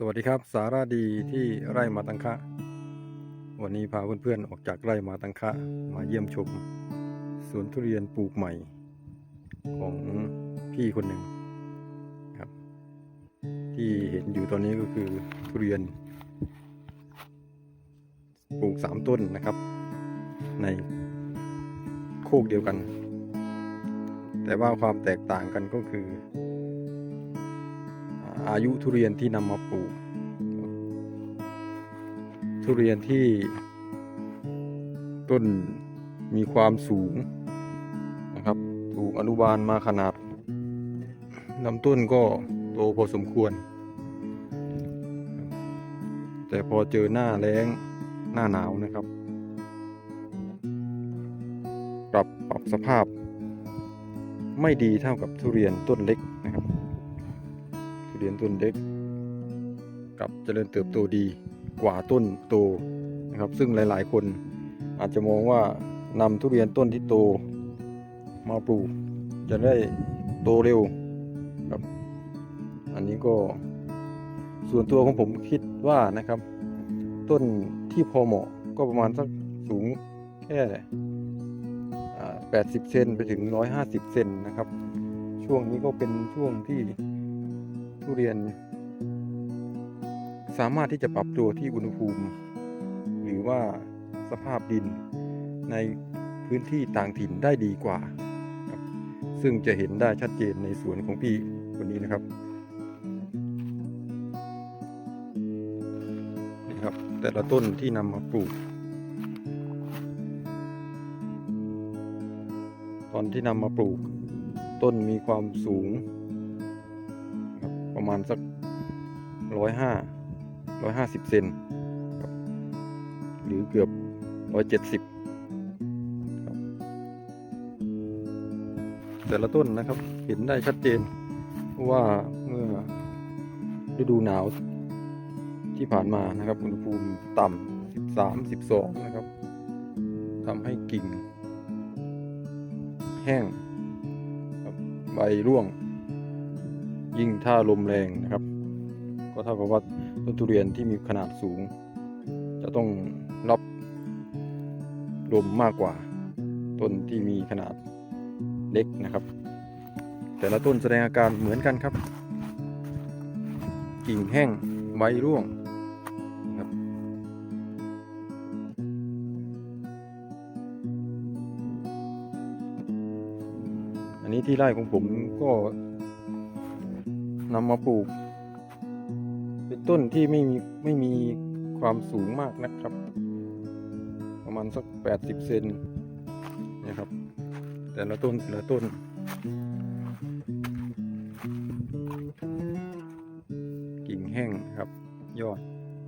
สวัสดีครับ สาราดีที่ไร่มาตังคะ วันนี้พาเพื่อนๆออกจากไร่มาตังคะ มาเยี่ยมชมสวนทุเรียนปลูกใหม่ ของพี่คนหนึ่งครับ ที่เห็นอยู่ตอนนี้ก็คือทุเรียน ปลูกสามต้นนะครับ ในโคกเดียวกัน แต่ว่าความแตกต่างกันก็คือ อายุทุเรียนที่นำมาปลูก ทุเรียนที่ต้นมีความสูงนะครับถูกอนุบาลมาขนาดลำต้นก็โตพอสมควร แต่พอเจอหน้าแล้งหน้าหนาวนะครับ ปรับปรับสภาพ ไม่ดีเท่ากับทุเรียนต้นเล็กนะครับ เรียนต้นเล็กกับเจริญเติบโตดีกว่าต้นโตนะครับ ซึ่งหลาย ๆ คนอาจจะมองว่านำทุเรียนต้นที่โตมาปลูก จะได้โตเร็วครับ อันนี้ก็ส่วนตัวของผมคิดว่านะครับ ต้นที่พอเหมาะก็ประมาณสักสูงแค่ 80 เซนไปถึง 150 เซนนะครับ ช่วงนี้ก็เป็นช่วงที่ ทุเรียน สามารถที่จะปรับตัวที่อุณหภูมิ หรือว่าสภาพดินในพื้นที่ต่างถิ่นได้ดีกว่า ซึ่งจะเห็นได้ชัดเจนในสวนของพี่คนนี้นะครับนี่ครับ แต่ละต้นที่นำมาปลูก ตอนที่นำมาปลูก ต้นมีความสูง มาณสักร้อยห้าร้อยห้าสิบเซนหรือเกือบร้อยเจ็ดสิบแต่ละต้นนะครับเห็นได้ชัดเจนว่าเมื่อฤดูหนาวที่ผ่านมานะครับอุณหภูมิต่ำสิบสามสิบสองนะครับทำให้กิ่ง แห้งใบร่วง ยิ่งถ้าลมแรงนะครับ ก็เท่ากับว่าต้นทุเรียนที่มีขนาดสูง จะต้องรับลมมากกว่าต้นที่มีขนาดเล็กนะครับ แต่ละต้นแสดงอาการเหมือนกันครับ กิ่งแห้งใบร่วงครับอันนี้ที่ไร่ของผมก็ นำมาปลูก เป็นต้นที่ไม่มีไม่มีความสูงมากนะครับ ประมาณสัก 80 เซนนะครับ แต่ละต้นแต่ละต้นกิ่งแห้งครับ ยอด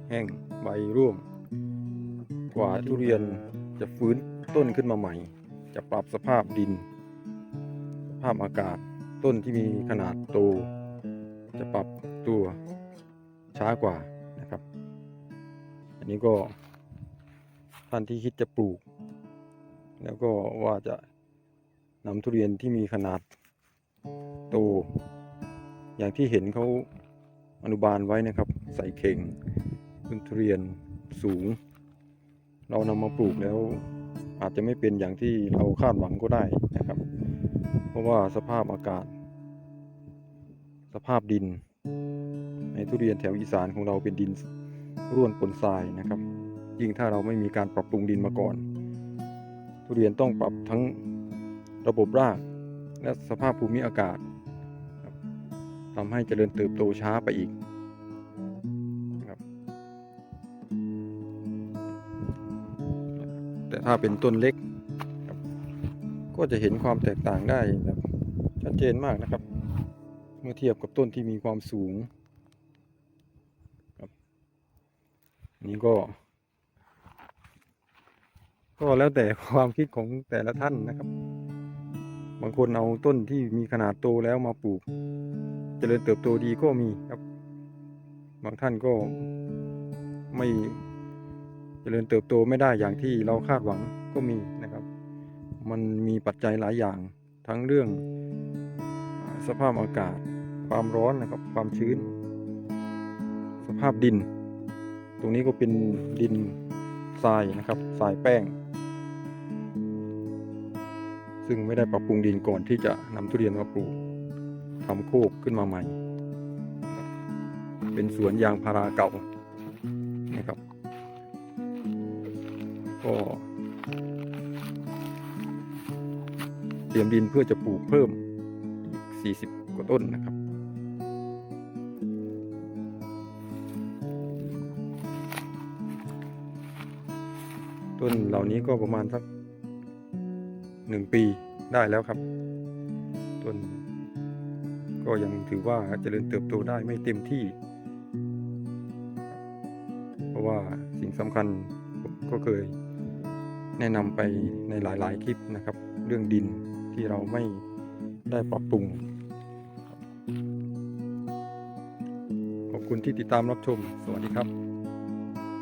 แห้งใบร่วงกว่าทุเรียนจะฟื้นต้นขึ้นมาใหม่ จะปรับสภาพดิน สภาพอากาศต้นที่มีขนาดโต จะปรับตัวช้ากว่านะครับ อันนี้ก็ท่านที่คิดจะปลูก แล้วก็ว่าจะนำทุเรียนที่มีขนาดโตอย่างที่เห็นเขาอนุบาลไว้นะครับ ใส่เข่งต้นทุเรียนสูง เรานำมาปลูกแล้วอาจจะไม่เป็นอย่างที่เราคาดหวังก็ได้นะครับ เพราะว่าสภาพอากาศ สภาพดิน ในทุเรียนแถวอีสานของเราเป็นดินร่วนปนทรายนะครับ ยิ่งถ้าเราไม่มีการปรับปรุงดินมาก่อน ทุเรียนต้องปรับทั้งระบบรากและสภาพภูมิอากาศทำให้เจริญเติบโตช้าไปอีกครับแต่ถ้าเป็นต้นเล็ก ก็จะเห็นความแตกต่างได้แบบชัดเจนมากนะครับ เมื่อเทียบกับต้นที่มีความสูงครับนี่ก็ ก็แล้วแต่ความคิดของแต่ละท่านนะครับ บางคนเอาต้นที่มีขนาดโตแล้วมาปลูกจเจริญเติบโตดีก็มีครับ บางท่านก็ไม่จเจริญเติบโตไม่ได้อย่างที่เราคาดหวังก็มีนะครับ มันมีปัจจัยหลายอย่างทั้งเรื่องสภาพอากาศ ความร้อนนะครับ ความชื้น สภาพดิน ตรงนี้ก็เป็นดินทรายนะครับทรายแป้ง ซึ่งไม่ได้ปรับปรุงดินก่อนที่จะนำทุเรียนมาปลูกทำโคกขึ้นมาใหม่ เป็นสวนยางพาราเก่านะครับ ก็เตรียมดินเพื่อจะปลูกเพิ่มอีก40 กว่าต้นนะครับ ต้นเหล่านี้ก็ประมาณสักหนึ่งปีได้แล้วครับ ต้น ก็ยังถือว่าเจริญเติบโตได้ไม่เต็มที่ เพราะว่าสิ่งสำคัญก็เคยแนะนำไปในหลาย ๆ คลิปนะครับ เรื่องดินที่เราไม่ได้ปรับปรุง ขอบคุณที่ติดตามรับชม สวัสดีครับ